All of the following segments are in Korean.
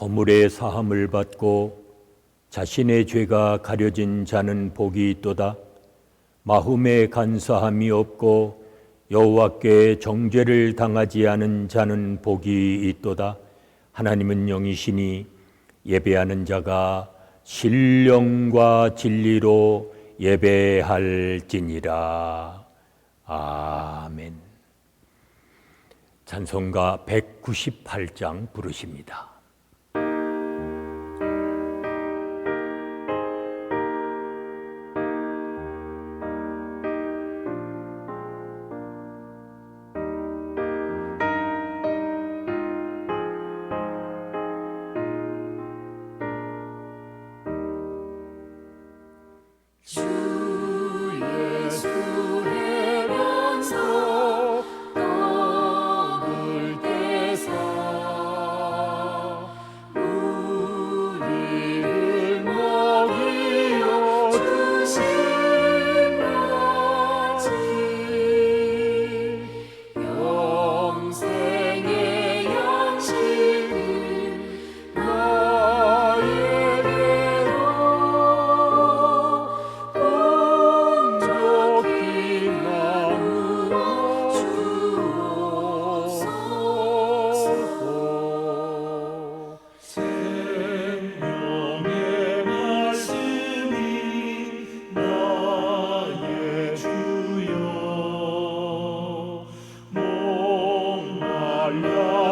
허물의 사함을 받고 자신의 죄가 가려진 자는 복이 있도다. 마음에 간사함이 없고 여호와께 정죄를 당하지 않은 자는 복이 있도다. 하나님은 영이시니 예배하는 자가 신령과 진리로 예배할지니라. 아멘. 찬송가 198장 부르십니다.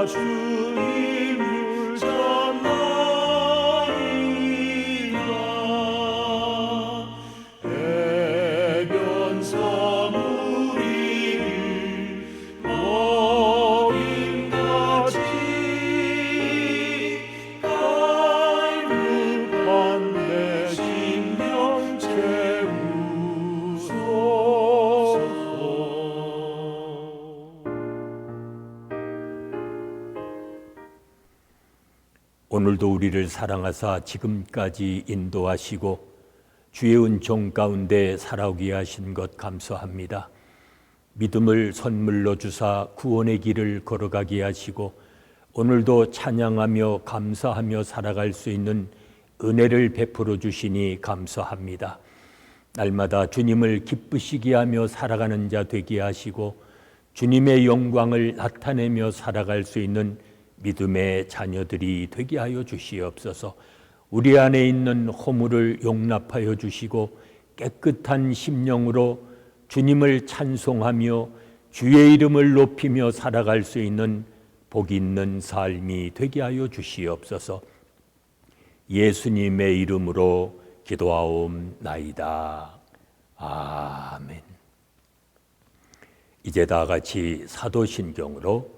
true. 오늘도 우리를 사랑하사 지금까지 인도하시고 주의 은총 가운데 살아오게 하신 것 감사합니다. 믿음을 선물로 주사 구원의 길을 걸어가게 하시고 오늘도 찬양하며 감사하며 살아갈 수 있는 은혜를 베풀어 주시니 감사합니다. 날마다 주님을 기쁘시게 하며 살아가는 자 되게 하시고 주님의 영광을 나타내며 살아갈 수 있는 믿음의 자녀들이 되게 하여 주시옵소서. 우리 안에 있는 허물을 용납하여 주시고 깨끗한 심령으로 주님을 찬송하며 주의 이름을 높이며 살아갈 수 있는 복 있는 삶이 되게 하여 주시옵소서. 예수님의 이름으로 기도하옵나이다. 아멘. 이제 다 같이 사도신경으로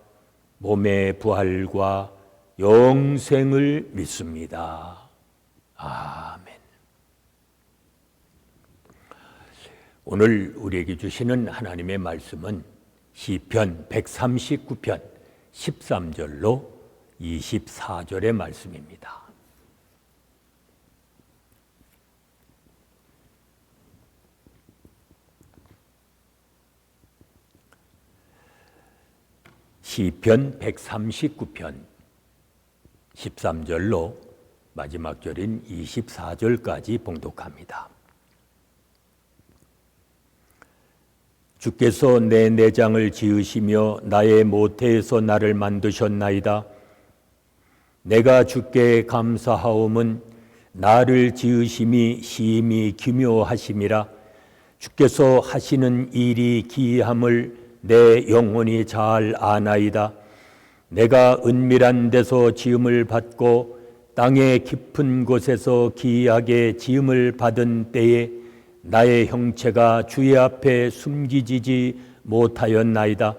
몸의 부활과 영생을 믿습니다. 아멘. 오늘 우리에게 주시는 하나님의 말씀은 시편 139편 13절로 24절의 말씀입니다. 시편 139편 13절로 마지막 절인 24절까지 봉독합니다. 주께서 내 내장을 지으시며 나의 모태에서 나를 만드셨나이다. 내가 주께 감사하옴은 나를 지으심이 심히 기묘하심이라 주께서 하시는 일이 기이함을 내 영혼이 잘 아나이다. 내가 은밀한 데서 지음을 받고 땅의 깊은 곳에서 기이하게 지음을 받은 때에 나의 형체가 주의 앞에 숨기지지 못하였나이다.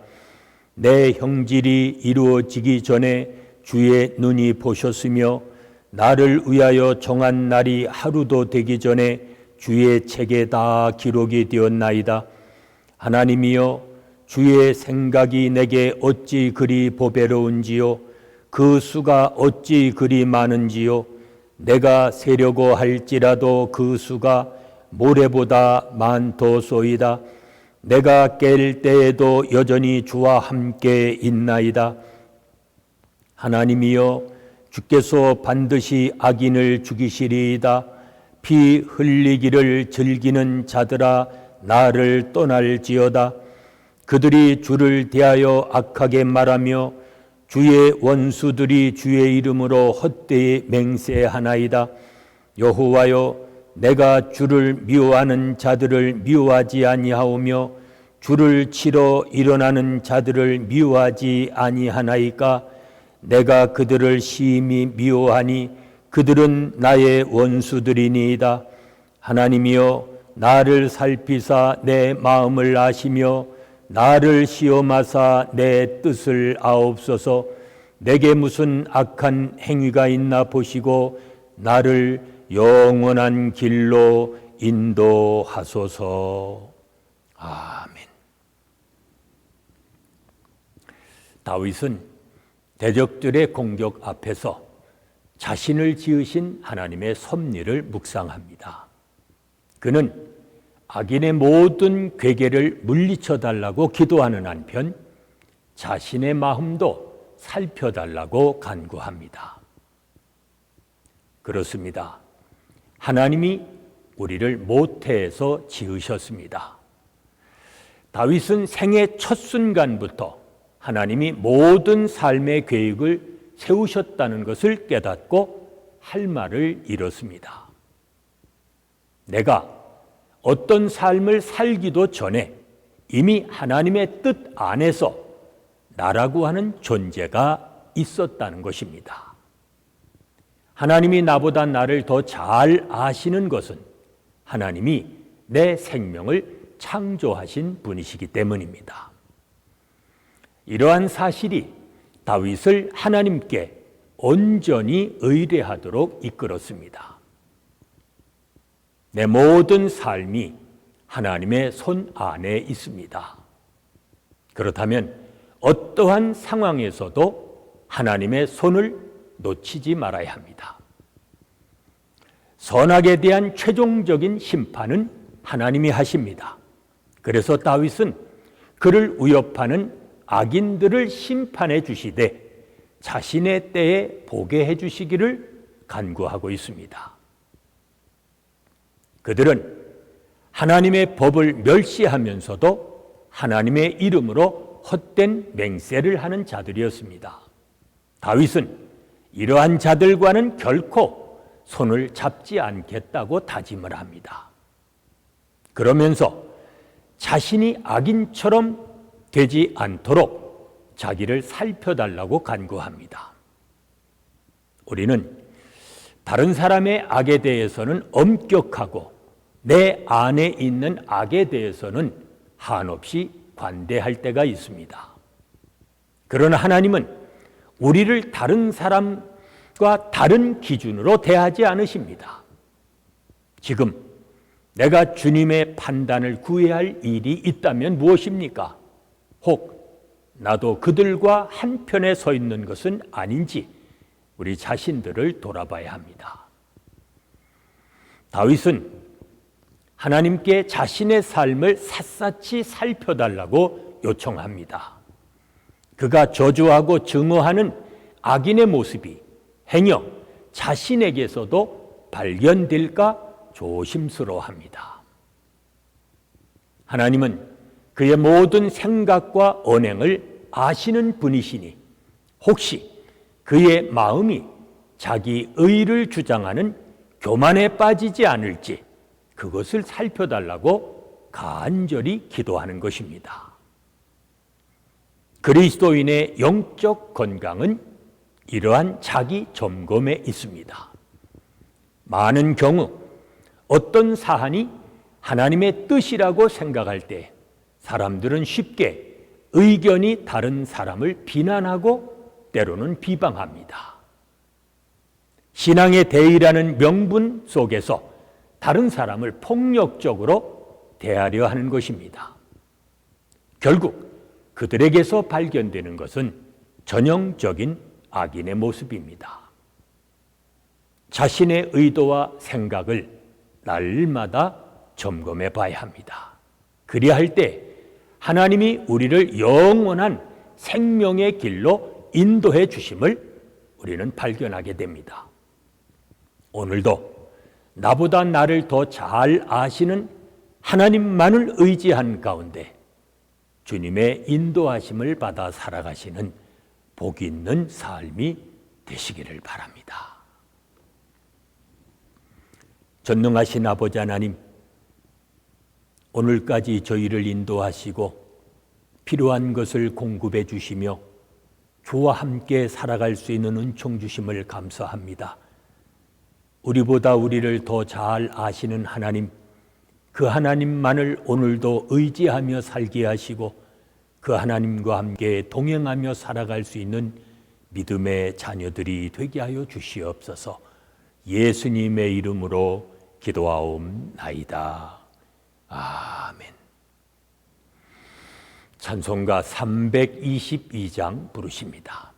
내 형질이 이루어지기 전에 주의 눈이 보셨으며 나를 위하여 정한 날이 하루도 되기 전에 주의 책에 다 기록이 되었나이다. 하나님이여 주의 생각이 내게 어찌 그리 보배로운지요? 그 수가 어찌 그리 많은지요? 내가 세려고 할지라도 그 수가 모래보다 많도소이다. 내가 깰 때에도 여전히 주와 함께 있나이다. 하나님이여 주께서 반드시 악인을 죽이시리이다. 피 흘리기를 즐기는 자들아 나를 떠날지어다 그들이 주를 대하여 악하게 말하며 주의 원수들이 주의 이름으로 헛되이 맹세하나이다. 여호와여 내가 주를 미워하는 자들을 미워하지 아니하오며 주를 치러 일어나는 자들을 미워하지 아니하나이까 내가 그들을 심히 미워하니 그들은 나의 원수들이니이다. 하나님이여 나를 살피사 내 마음을 아시며 나를 시험하사 내 뜻을 아옵소서 내게 무슨 악한 행위가 있나 보시고 나를 영원한 길로 인도하소서. 아멘. 다윗은 대적들의 공격 앞에서 자신을 지으신 하나님의 섭리를 묵상합니다. 그는 악인의 모든 괴계를 물리쳐 달라고 기도하는 한편 자신의 마음도 살펴달라고 간구합니다. 그렇습니다. 하나님이 우리를 모태에서 지으셨습니다. 다윗은 생애 첫 순간부터 하나님이 모든 삶의 계획을 세우셨다는 것을 깨닫고 할 말을 잃었습니다. 내가 어떤 삶을 살기도 전에 이미 하나님의 뜻 안에서 나라고 하는 존재가 있었다는 것입니다. 하나님이 나보다 나를 더 잘 아시는 것은 하나님이 내 생명을 창조하신 분이시기 때문입니다. 이러한 사실이 다윗을 하나님께 온전히 의뢰하도록 이끌었습니다. 내 모든 삶이 하나님의 손 안에 있습니다. 그렇다면 어떠한 상황에서도 하나님의 손을 놓치지 말아야 합니다. 선악에 대한 최종적인 심판은 하나님이 하십니다. 그래서 다윗은 그를 위협하는 악인들을 심판해 주시되 자신의 때에 보게 해 주시기를 간구하고 있습니다. 그들은 하나님의 법을 멸시하면서도 하나님의 이름으로 헛된 맹세를 하는 자들이었습니다. 다윗은 이러한 자들과는 결코 손을 잡지 않겠다고 다짐을 합니다. 그러면서 자신이 악인처럼 되지 않도록 자기를 살펴달라고 간구합니다. 우리는 다른 사람의 악에 대해서는 엄격하고 내 안에 있는 악에 대해서는 한없이 관대할 때가 있습니다. 그러나 하나님은 우리를 다른 사람과 다른 기준으로 대하지 않으십니다. 지금 내가 주님의 판단을 구해야 할 일이 있다면 무엇입니까? 혹 나도 그들과 한편에 서 있는 것은 아닌지 우리 자신들을 돌아봐야 합니다. 다윗은 하나님께 자신의 삶을 샅샅이 살펴달라고 요청합니다. 그가 저주하고 증오하는 악인의 모습이 행여 자신에게서도 발견될까 조심스러워합니다. 하나님은 그의 모든 생각과 언행을 아시는 분이시니 혹시 그의 마음이 자기 의를 주장하는 교만에 빠지지 않을지 그것을 살펴달라고 간절히 기도하는 것입니다. 그리스도인의 영적 건강은 이러한 자기 점검에 있습니다. 많은 경우 어떤 사안이 하나님의 뜻이라고 생각할 때 사람들은 쉽게 의견이 다른 사람을 비난하고 때로는 비방합니다. 신앙의 대의라는 명분 속에서 다른 사람을 폭력적으로 대하려 하는 것입니다. 결국 그들에게서 발견되는 것은 전형적인 악인의 모습입니다. 자신의 의도와 생각을 날마다 점검해 봐야 합니다. 그리할 때 하나님이 우리를 영원한 생명의 길로 인도해 주심을 우리는 발견하게 됩니다. 오늘도 나보다 나를 더 잘 아시는 하나님만을 의지한 가운데 주님의 인도하심을 받아 살아가시는 복 있는 삶이 되시기를 바랍니다. 전능하신 아버지 하나님, 오늘까지 저희를 인도하시고 필요한 것을 공급해 주시며 주와 함께 살아갈 수 있는 은총 주심을 감사합니다. 우리보다 우리를 더 잘 아시는 하나님, 그 하나님만을 오늘도 의지하며 살게 하시고 그 하나님과 함께 동행하며 살아갈 수 있는 믿음의 자녀들이 되게 하여 주시옵소서 예수님의 이름으로 기도하옵나이다. 아멘. 찬송가 322장 부르십니다.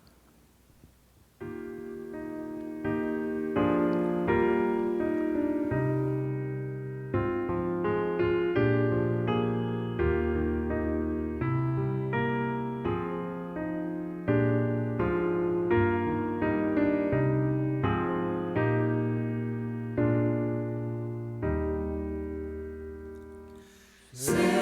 세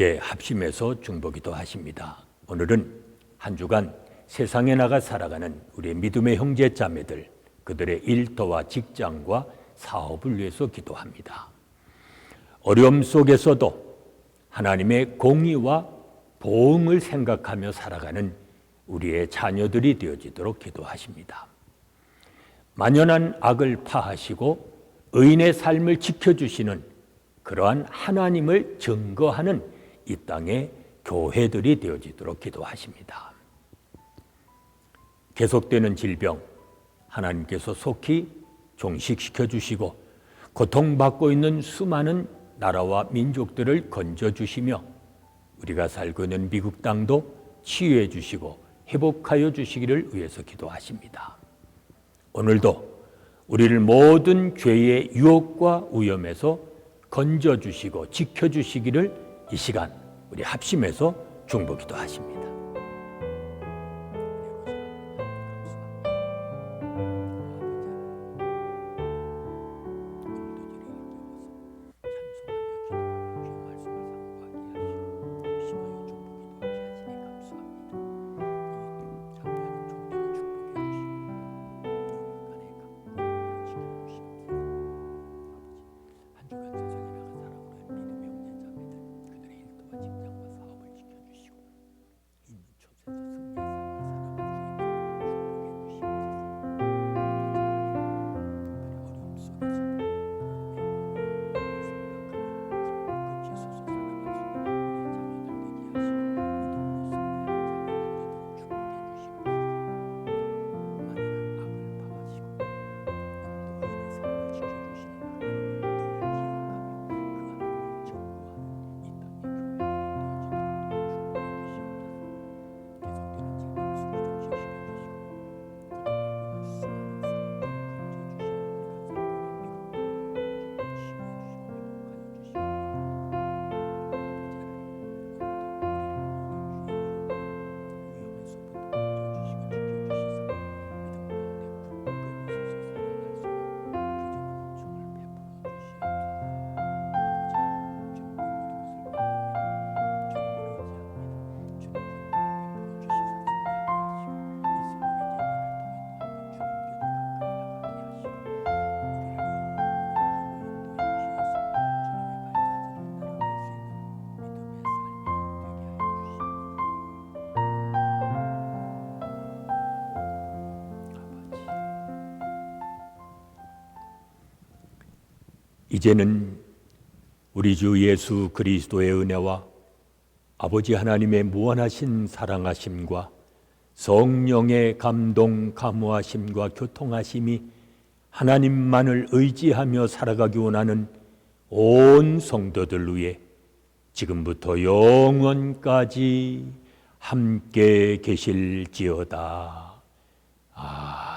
이제 합심해서 중보기도 하십니다. 오늘은 한 주간 세상에 나가 살아가는 우리의 믿음의 형제 자매들 그들의 일터와 직장과 사업을 위해서 기도합니다. 어려움 속에서도 하나님의 공의와 보응을 생각하며 살아가는 우리의 자녀들이 되어지도록 기도하십니다. 만연한 악을 파하시고 의인의 삶을 지켜주시는 그러한 하나님을 증거하는 이 땅의 교회들이 되어지도록 기도하십니다. 계속되는 질병 하나님께서 속히 종식시켜 주시고 고통받고 있는 수많은 나라와 민족들을 건져 주시며 우리가 살고 있는 미국 땅도 치유해 주시고 회복하여 주시기를 위해서 기도하십니다. 오늘도 우리를 모든 죄의 유혹과 위험에서 건져 주시고 지켜 주시기를 이 시간 우리 합심해서 중보 기도 하십니다. 이제는 우리 주 예수 그리스도의 은혜와 아버지 하나님의 무한하신 사랑하심과 성령의 감동 감화하심과 교통하심이 하나님만을 의지하며 살아가기 원하는 온 성도들 위해 지금부터 영원까지 함께 계실지어다. 아.